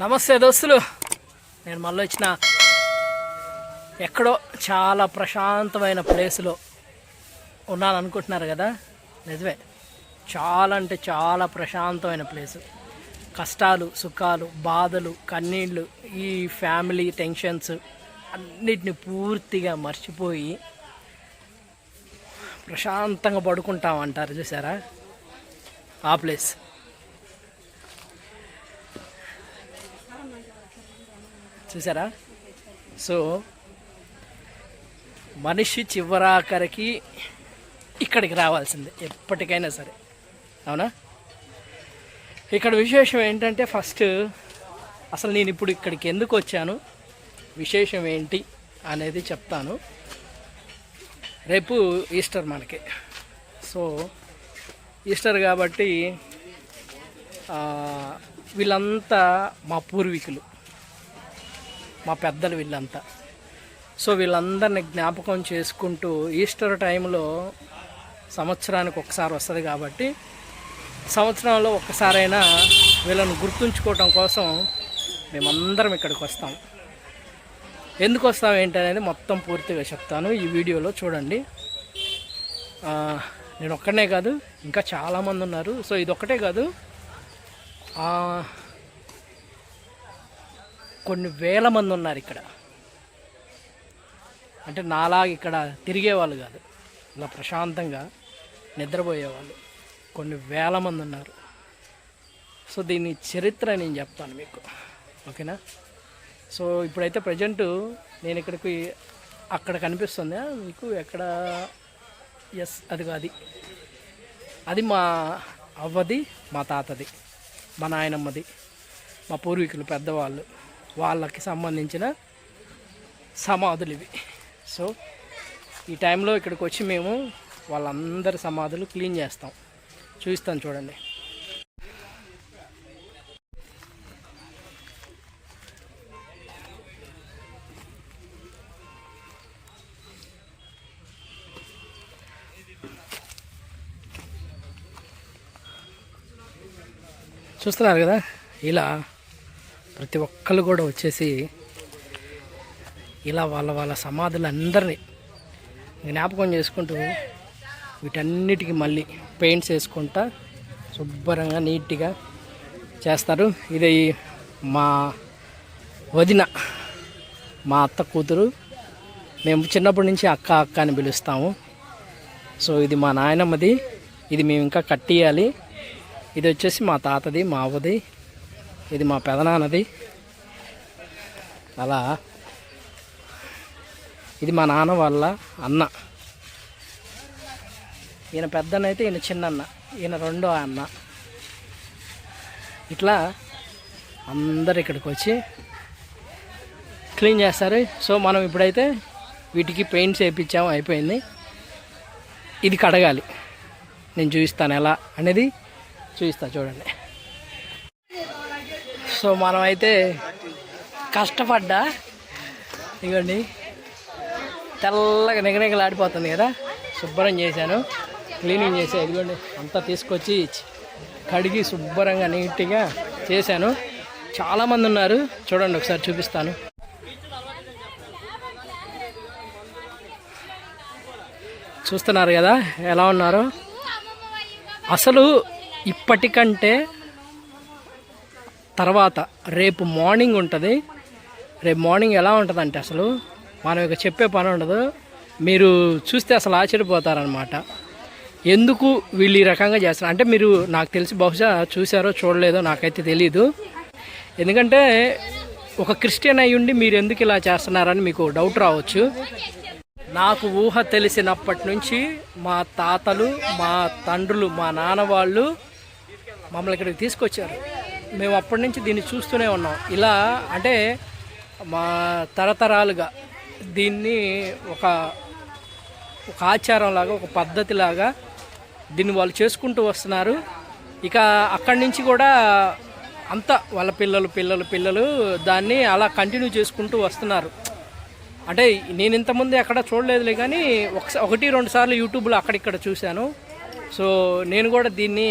నమస్తే దోస్తులు. నేను మళ్ళీ వచ్చిన ఎక్కడో చాలా ప్రశాంతమైన ప్లేస్లో ఉన్నాను అనుకుంటున్నారు కదా? నిజమే. చాలా అంటే చాలా ప్రశాంతమైన ప్లేస్. కష్టాలు సుఖాలు బాధలు కన్నీళ్ళు ఈ ఫ్యామిలీ టెన్షన్స్ అన్నిటిని పూర్తిగా మర్చిపోయి ప్రశాంతంగా పడుకుంటాం అంటారు చూసారా? ఆ ప్లేస్. చూసారా? సో మనిషి చివరాఖరికి ఇక్కడికి రావాల్సిందే ఎప్పటికైనా సరే. అవునా? ఇక్కడ విశేషం ఏంటంటే ఫస్ట్ అసలు నేను ఇప్పుడు ఇక్కడికి ఎందుకు వచ్చాను? విశేషం ఏంటి అనేది చెప్తాను. రేపు ఈస్టర్ మనకి. సో ఈస్టర్ కాబట్టి వీళ్ళంతా మా పూర్వీకులు. మా పెద్దలు వీళ్ళంతా. సో వీళ్ళందరిని జ్ఞాపకం చేసుకుంటూ ఈస్టర్ టైంలో సంవత్సరానికి ఒకసారి వస్తుంది కాబట్టి సంవత్సరంలో ఒక్కసారైనా వీళ్ళని గుర్తుంచుకోవటం కోసం మేమందరం ఇక్కడికి వస్తాం. ఎందుకు వస్తాం ఏంటనేది మొత్తం పూర్తిగా చెప్తాను. ఈ వీడియోలో చూడండి. నేను ఒక్కనే కాదు ఇంకా చాలామంది ఉన్నారు. సో ఇది ఒక్కటే కాదు కొన్ని వేల మంది ఉన్నారు ఇక్కడ. అంటే నాలాగా ఇక్కడ తిరిగేవాళ్ళు కాదు. ఇలా ప్రశాంతంగా నిద్రపోయేవాళ్ళు. కొన్ని వేల మంది ఉన్నారు. సో దీని చరిత్ర నేను చెప్తాను మీకు. ఓకేనా? సో ఇప్పుడైతే ప్రజెంట్ నేను ఇక్కడికి అక్కడ కనిపిస్తుందా. మీకు ఎక్కడ? ఎస్ అది అది అది మా అవ్వది మా తాతది మా నాయనమ్మది మా పూర్వీకులు పెద్దవాళ్ళు. వాళ్ళకి సంబంధించిన సమాధులు ఇవి. సో ఈ టైంలో ఇక్కడికి వచ్చి మేము వాళ్ళందరి సమాధులు క్లీన్ చేస్తాం. చూస్తాను చూడండి. చూస్తున్నారు కదా? ఇలా ప్రతి ఒక్కళ్ళు కూడా వచ్చేసి ఇలా వాళ్ళ వాళ్ళ సమాధులందరినీ జ్ఞాపకం చేసుకుంటూ వీటన్నిటికీ మళ్ళీ పెయింట్స్ వేసుకుంటా శుభ్రంగా నీట్గా చేస్తారు. ఇది మా వదిన మా అత్త కూతురు. మేము చిన్నప్పటి నుంచి అక్క అక్క అని పిలుస్తాము. సో ఇది మా నాయనమ్మది. ఇది మేము ఇంకా కట్టియాలి. ఇది వచ్చేసి మా తాతది మా అవ్వది. ఇది మా పెదనాన్నది. అలా. ఇది మా నాన్న వాళ్ళ అన్న. ఈయన పెద్దన్న అయితే ఈయన చిన్నన్న. ఈయన రెండో అన్న. ఇట్లా అందరు ఇక్కడికి వచ్చి క్లీన్ చేస్తారు. సో మనం ఇప్పుడైతే వీటికి పెయింట్స్ వేయించాము అయిపోయింది. ఇది కడగాలి. నేను చూపిస్తాను ఎలా అనేది చూపిస్తాను చూడండి. సో మనమైతే కష్టపడ్డా. ఇదిగోండి తెల్లగా నిగనిగలాడిపోతుంది కదా. శుభ్రం చేశాను. క్లీనింగ్ చేసా ఇదిగోండి. అంతా తీసుకొచ్చి కడిగి శుభ్రంగా నీట్గా చేశాను. చాలామంది ఉన్నారు. చూడండి ఒకసారి చూపిస్తాను. చూస్తున్నారు కదా ఎలా ఉన్నారు? అసలు ఇప్పటికంటే తర్వాత రేపు మార్నింగ్ ఉంటుంది. రేపు మార్నింగ్ ఎలా ఉంటుందంటే అసలు మనం ఇక చెప్పే పని ఉండదు. మీరు చూస్తే అసలు ఆశ్చర్యపోతారనమాట ఎందుకు వీళ్ళు ఈ రకంగా చేస్తారు అంటే మీరు నాకు తెలిసి బహుశా చూసారో చూడలేదో నాకైతే తెలీదు. ఎందుకంటే ఒక క్రిస్టియన్ అయి ఉండి మీరు ఎందుకు ఇలా చేస్తున్నారని మీకు డౌట్ రావచ్చు. నాకు ఊహ తెలిసినప్పటి నుంచి మా తాతలు మా తండ్రులు మా నాన్న వాళ్ళు మమ్మల్ని ఇక్కడికి తీసుకొచ్చారు. మేము అప్పటి నుంచి దీన్ని చూస్తూనే ఉన్నాం. ఇలా అంటే మా తరతరాలుగా దీన్ని ఒక ఒక ఆచారం లాగా ఒక పద్ధతిలాగా దీన్ని వాళ్ళు చేసుకుంటూ వస్తున్నారు. ఇక అక్కడి నుంచి కూడా అంతా వాళ్ళ పిల్లలు పిల్లలు పిల్లలు దాన్ని అలా కంటిన్యూ చేసుకుంటూ వస్తున్నారు. అంటే నేను ఇంతకుముందు ఎక్కడ చూడలేదులే కానీ ఒకసా ఒకటి రెండు సార్లు యూట్యూబ్లో అక్కడిక్కడ చూశాను. సో నేను కూడా దీన్ని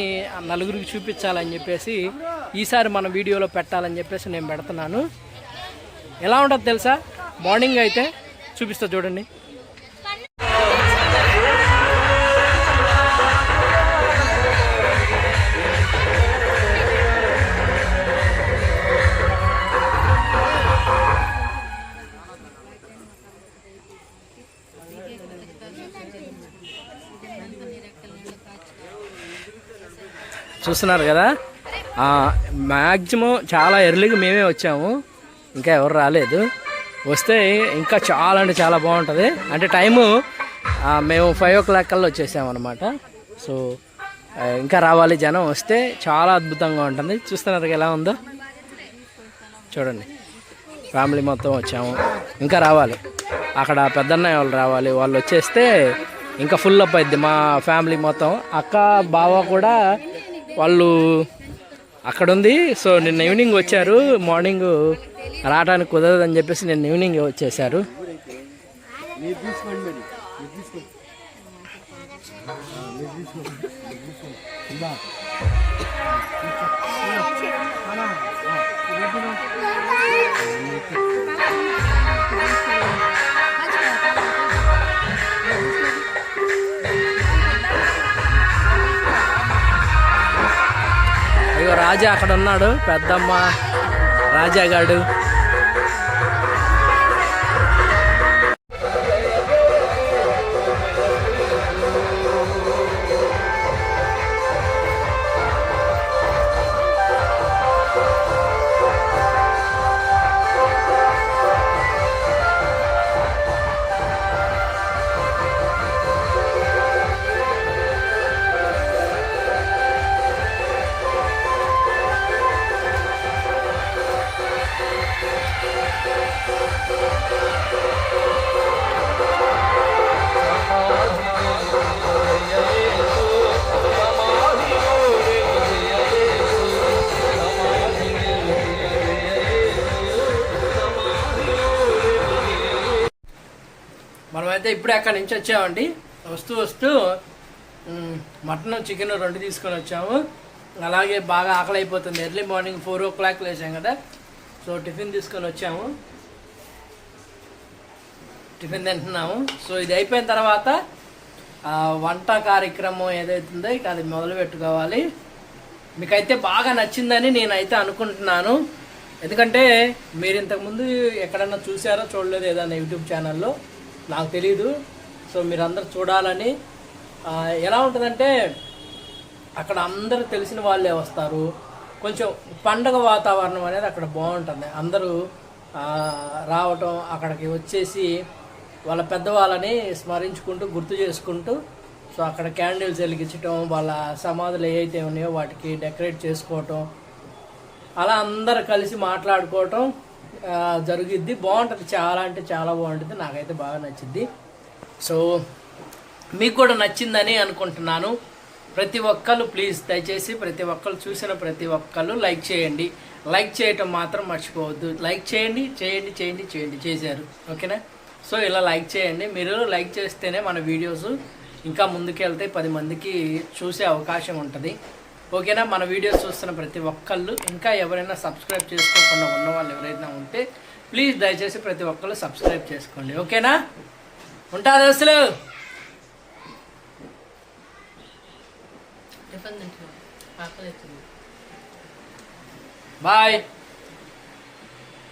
నలుగురికి చూపించాలని చెప్పేసి ఈసారి మన వీడియోలో పెట్టాలని చెప్పేసి నేను పెడుతున్నాను. ఎలా ఉంటుంది తెలుసా? మార్నింగ్ అయితే చూపిస్తా చూడండి. చూస్తున్నారు కదా? మ్యాక్సిమం చాలా ఎర్లీగా మేమే వచ్చాము. ఇంకా ఎవరు రాలేదు. వస్తే ఇంకా చాలా అంటే చాలా బాగుంటుంది. అంటే టైము మేము ఫైవ్ ఓ క్లాక్ కల్లా వచ్చేసాము అనమాట సో ఇంకా రావాలి జనం వస్తే చాలా అద్భుతంగా ఉంటుంది. చూస్తున్నారు ఎలా ఉందో? చూడండి. ఫ్యామిలీ మొత్తం వచ్చాము. ఇంకా రావాలి. అక్కడ పెద్దన్నయ్య వాళ్ళు రావాలి. వాళ్ళు వచ్చేస్తే ఇంకా ఫుల్ అప్ అయింది మా ఫ్యామిలీ మొత్తం. అక్క బావ కూడా వాళ్ళు అక్కడ ఉంది సో నిన్న ఈవినింగ్ వచ్చారు. మార్నింగ్ రావడానికి కుదరదని చెప్పేసి నిన్న ఈవినింగ్ వచ్చేసారు అయ్యో రాజా అక్కడ ఉన్నాడు. పెద్దమ్మ రాజాగాడు మనమైతే ఇప్పుడే అక్కడి నుంచి వచ్చామండి. వస్తూ వస్తూ మటన్ చికెన్ రెండు తీసుకొని వచ్చాము. అలాగే బాగా ఆకలి అయిపోతుంది early morning four o'clock లేచాం కదా. సో టిఫిన్ తీసుకొని వచ్చాము. టిఫిన్ తింటున్నాము. సో ఇది అయిపోయిన తర్వాత వంట కార్యక్రమం ఏదైతుందో ఇక అది మొదలు పెట్టుకోవాలి. మీకైతే బాగా నచ్చిందని నేనైతే అనుకుంటున్నాను. ఎందుకంటే మీరు ఇంతకుముందు ఎక్కడన్నా చూసారో చూడలేదు ఏదైనా యూట్యూబ్ ఛానల్లో. నాకు తెలీదు. సో మీరందరూ చూడాలని ఎలా ఉంటుందంటే అక్కడ అందరూ తెలిసిన వాళ్ళే వస్తారు. కొంచెం పండగ వాతావరణం అనేది అక్కడ బాగుంటుంది. అందరూ రావటం అక్కడికి వచ్చేసి వాళ్ళ పెద్దవాళ్ళని స్మరించుకుంటూ గుర్తు చేసుకుంటూ సో అక్కడ క్యాండిల్స్ వెలిగించటం వాళ్ళ సమాధులు ఏవైతే ఉన్నాయో వాటికి డెకరేట్ చేసుకోవటం అలా అందరు కలిసి మాట్లాడుకోవటం జరుగుద్ది. బాగుంటుంది. చాలా అంటే చాలా బాగుంటుంది. నాకైతే బాగా నచ్చింది. సో మీకు కూడా నచ్చిందని అనుకుంటున్నాను. ప్రతి ఒక్కరు ప్లీజ్ దయచేసి ప్రతి ఒక్కరు చూసిన ప్రతి ఒక్కరు లైక్ చేయండి. లైక్ చేయటం మాత్రం మర్చిపోవద్దు. లైక్ చేయండి చేయండి చేయండి చేయండి. చేశారు. ఓకేనా? సో ఇలా లైక్ చేయండి. మీరు లైక్ చేస్తేనే మన వీడియోస్ ఇంకా ముందుకెళ్తే పది మందికి చూసే అవకాశం ఉంటుంది. ఓకేనా? మన వీడియోస్ చూస్తున్న ప్రతి ఒక్కళ్ళు ఇంకా ఎవరైనా సబ్స్క్రైబ్ చేసుకోకుండా ఉన్న వాళ్ళు ఎవరైనా ఉంటే ప్లీజ్ దయచేసి ప్రతి ఒక్కళ్ళు సబ్స్క్రైబ్ చేసుకోండి. ఓకేనా? ఆకలి అవుతుంది బాయ్.